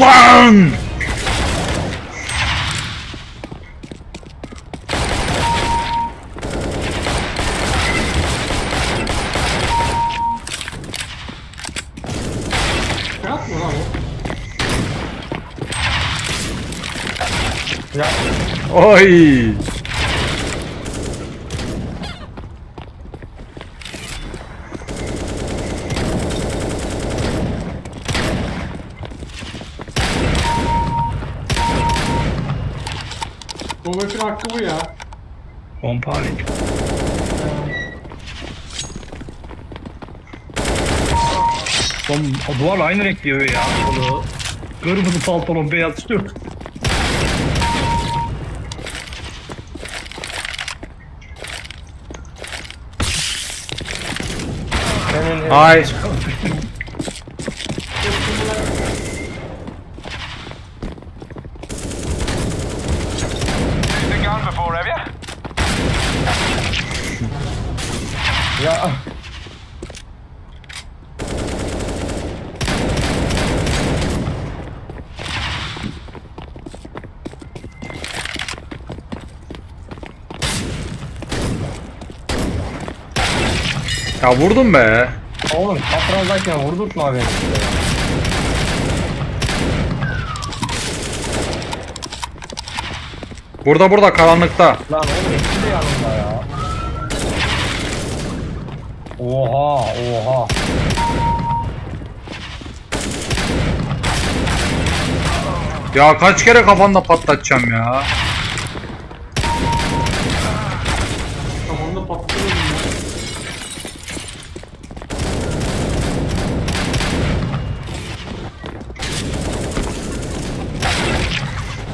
Bang! Dạ. Ôi! Mı lan o? Ya Oy! Bu maçın hakkı bu ya. Pompalayık. Oğlum o duvar aynı renk diyor ya. Ya Ya vurdum be. oğlum kapraldayken vurdurtma beni. Burada burada karanlıkta. Lan oğlum ikisi de yanımda ya. Oha oha. Ya kaç kere kafanda patlatacağım ya. Kafamda patladı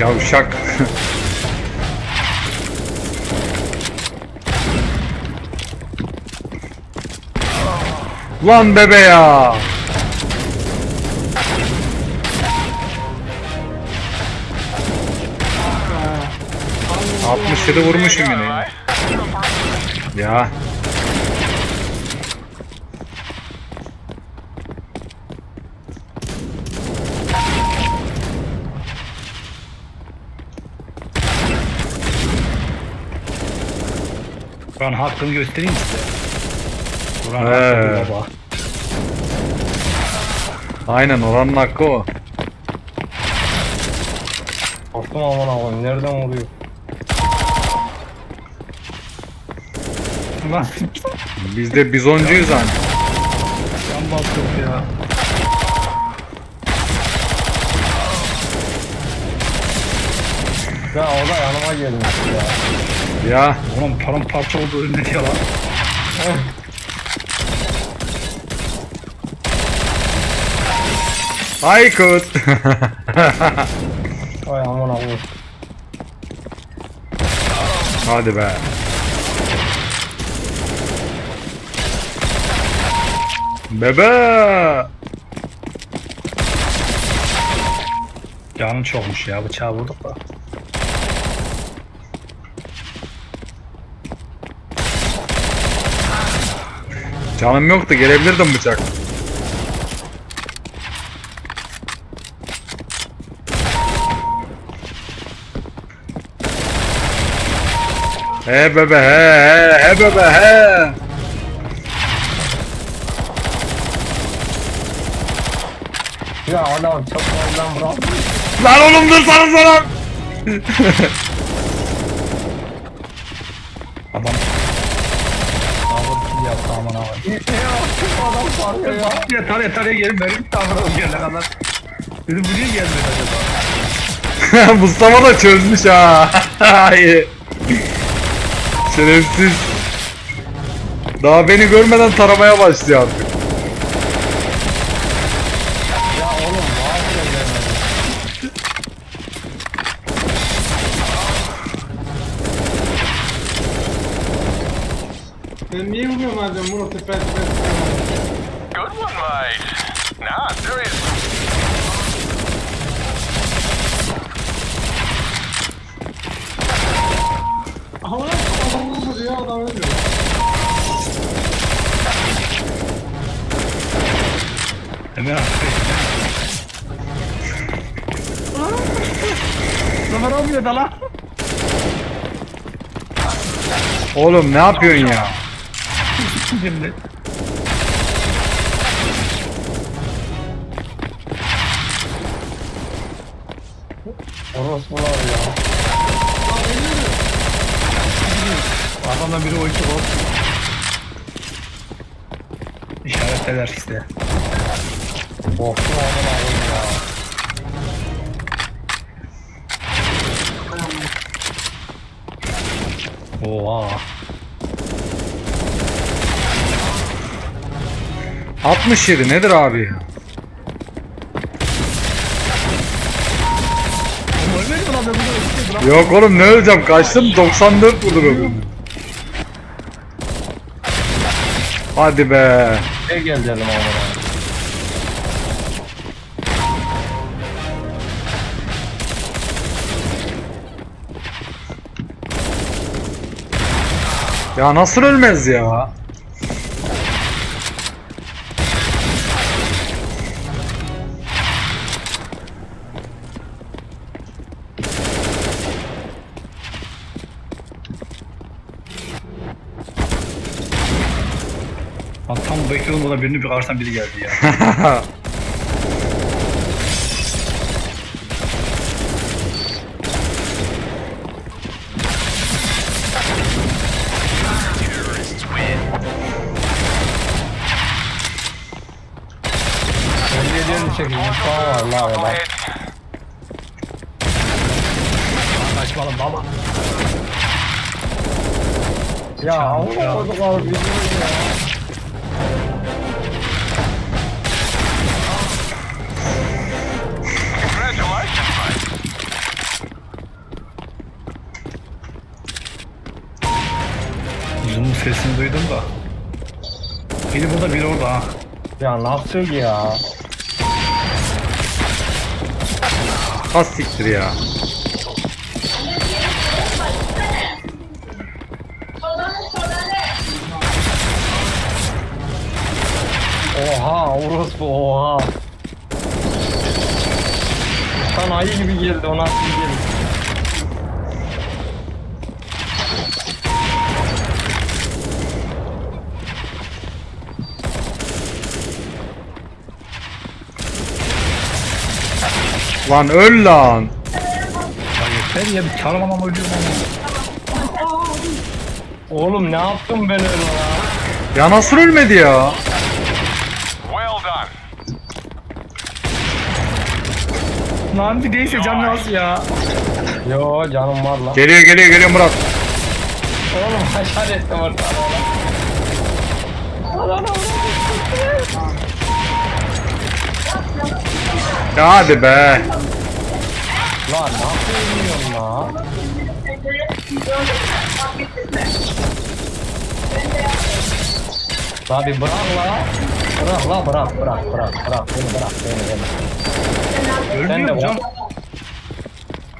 ya. Yavşak. Lan bebe ya. Allah 67 vurmuşum yine. Ya. Ben hakkını göstereyim size. He. hakkı baba. Aynen oranın hakkı o. Aklım aman aman nereden vuruyor? Lan Biz de bizoncuyuz hani. can bastık ya. Ya o da yanıma gelmiş ya. Ya. Oğlum paramparça oldu önüne diyor lan. Aykut. Ay aman aman. Hadi be. Bebe. Canın çokmuş ya bıçağı vurduk da. Canım yoktu gelebilirdim bıçak. He bebe he he he bebe he. Ya adam çok oradan bırak. Lan oğlum dur sana sana. Adam Ağır kill yaptı aman aman. Adam sarıyor ya. Ya taraya taraya gelin benim tavrım gelene kadar. Dedim bu niye gelmedi acaba? Mustafa da çözmüş ha. Şerefsiz. Daha beni görmeden taramaya başlıyor artık. Ya oğlum maaşla gelmedi. Ben niye vuruyorum madem Murat tepe tepe tepe. Good one, mate. Nah, serious. Aha lan adam vurdu diyor adam ölüyor. Hemen Ömer olmuyor da lan. Oğlum ne yapıyorsun ya? Şimdi. Orospular ya. Adamdan biri oyuncu ol. İşaretler işte. Korktum amına koyayım ya. Oha. 67 nedir abi? Yok oğlum ne öleceğim kaçtım 94 vurdum öbürünü. Hadi be. Ne gel dedim amına. Ya nasıl ölmez ya? Lan tam bekliyorum da birini bir karşıdan biri geldi ya. Geliyorum çekeyim. Tamam var la ahead. Kaçmalım baba. Ya koyduk abi bilmiyorum ya. Sesini duydum da. Biri burada biri orada ha. Ya nasıl ya? Has siktir ya. Oha orospu oha. Kan ayı gibi geldi o nasıl geldi? Lan öl lan. Ya yeter ya bir ölüyorum ama. Oğlum ne yaptım ben öyle ya? Ya nasıl ölmedi ya? Well done. Lan bir değilse canlı az ya. Yo canım var lan. Geliyor geliyor geliyor Murat. Oğlum haşar ettim orada. Ya hadi be. Lan nasıl ölmüyorum la? Abi bırak la. Bırak la bırak bırak bırak bırak beni bırak beni beni. Sen de can. bak.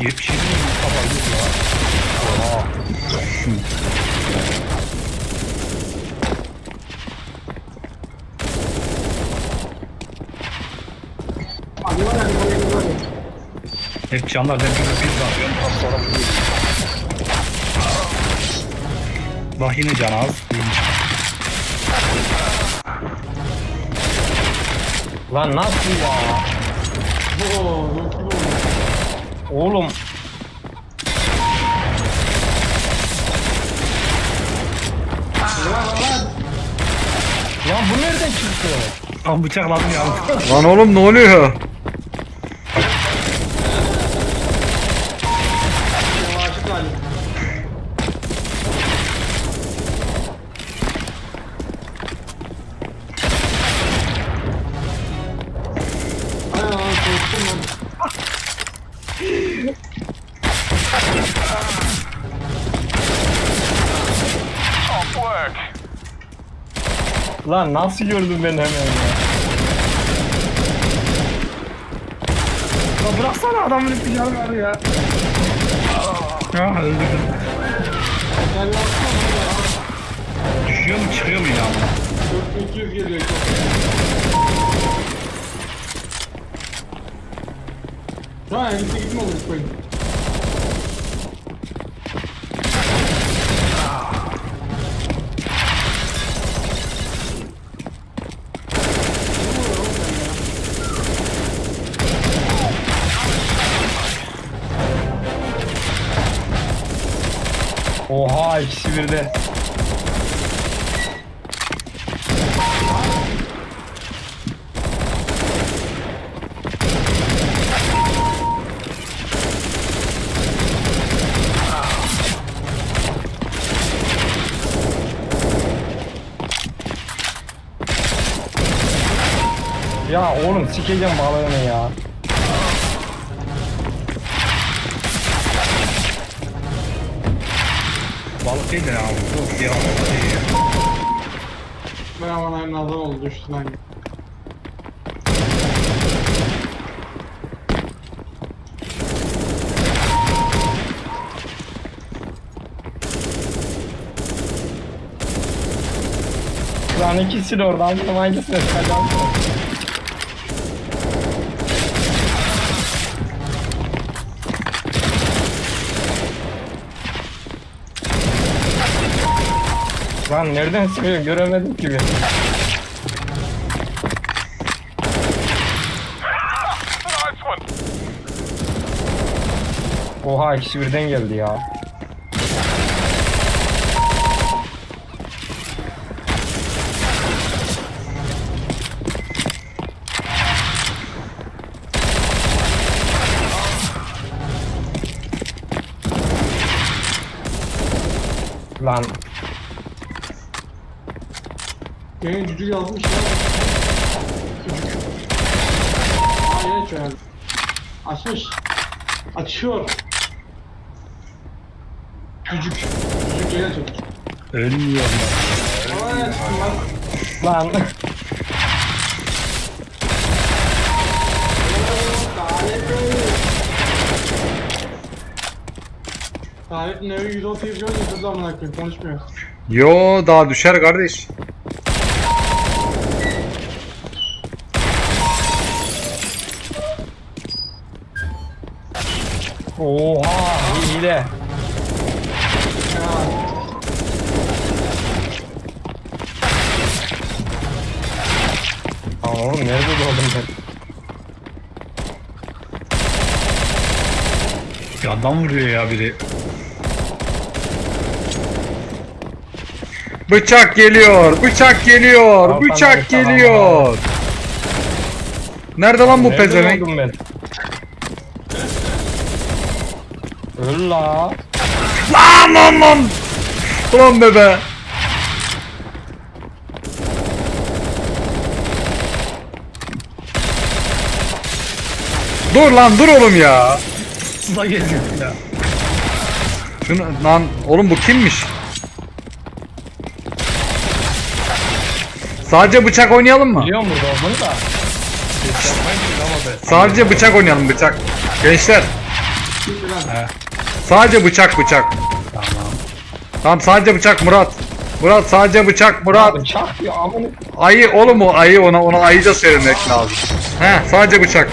77 mi? Baba ya. Hadi var hadi hadi hadi. Hep canlar ben bir bir bakıyorum. Tam sonra vuruyor. Bak yine can az. Lan nasıl ya? Oğlum. Lan bu nereden çıktı? Tam bıçakladım ya. Lan oğlum ne oluyor? Lan nasıl gördün beni hemen ya? Ya bıraksana adamın canı var ya. Ya öldürdüm. Gel ya. Düşüyor mu çıkıyor mu ya? 4200 geliyor. Şu an elbise gitme olur koyun. İkisi birde. Ya oğlum sikeceğim balığını ya. Balık değil de ya. Yok ya. Ben aman aynı adam oldu düştü lan. Lan ikisi de orada. Hangisini hangisine çıkacağım? Lan nereden sıkıyor göremedim ki ben. Oha ikisi birden geldi ya. Lan Benim cücü yazmış ya. Cücük. Hayır öyle. Açmış. Açıyor. Cücük. Cücük yine çocuk. Ölmüyor lan. Çıktım lan. lan Tarih nevi 130 milyon yatırdı amına koyayım konuşmuyor. Yo daha düşer kardeş. Oha hile. Lan oğlum nerede doğdum ben? Yandan vuruyor ya biri. Bıçak geliyor, bıçak geliyor, Al bıçak tane geliyor. Nerede lan bu Nerede pezevenk? doğdum ben? Öl la. Lan lan lan! Ulan bebe. Dur lan dur oğlum ya. Suda geziyor ya. Şunu lan oğlum bu kimmiş? Sadece bıçak oynayalım mı? Biliyor musun olduğunu da? Sadece bıçak oynayalım bıçak. Gençler lan. Sadece bıçak bıçak. Tamam. Tamam sadece bıçak Murat. Murat sadece bıçak Murat. Bıçak ya amına. Ayı oğlum o ayı ona ona ayıca söylemek lazım. He sadece bıçak.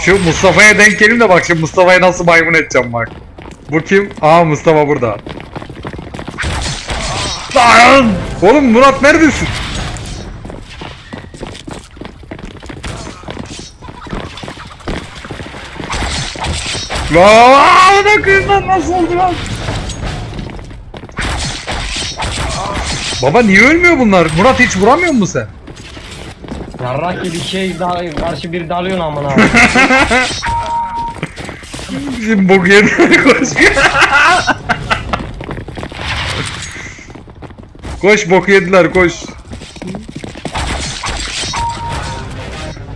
Şu Mustafa'ya denk gelin de bak şimdi Mustafa'ya nasıl maymun edeceğim bak. Bu kim? Aa Mustafa burada. Lan! Oğlum Murat neredesin? Aa, ne kıyım lan nasıl oldu lan? Baba niye ölmüyor bunlar? Murat hiç vuramıyor musun sen? Yarrak gibi şey dal karşı bir dalıyorsun amına. Şimdi bok yerine koş. koş bok yediler koş.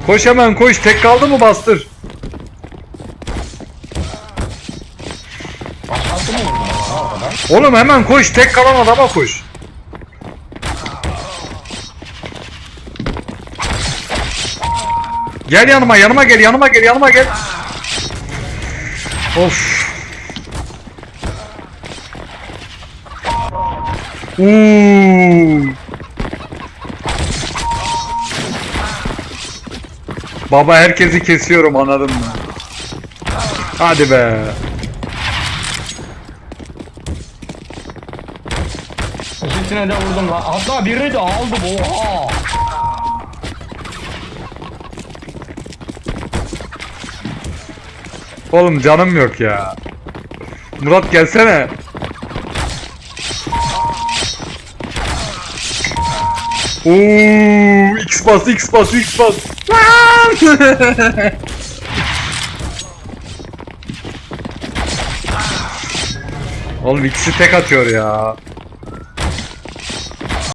Koş hemen koş. Tek kaldı mı bastır. Başkası mı vurdu bana o kadar? Oğlum hemen koş. Tek kalan adama koş. Gel yanıma, yanıma gel, yanıma gel, yanıma gel. Of. Uuu. Baba herkesi kesiyorum anladın mı? Hadi be. Hepsine de vurdum lan. Hatta birini de aldım. Oha. Oğlum canım yok ya. Murat gelsene. Oo, X bas, X bas, X bas. Oğlum ikisi tek atıyor ya.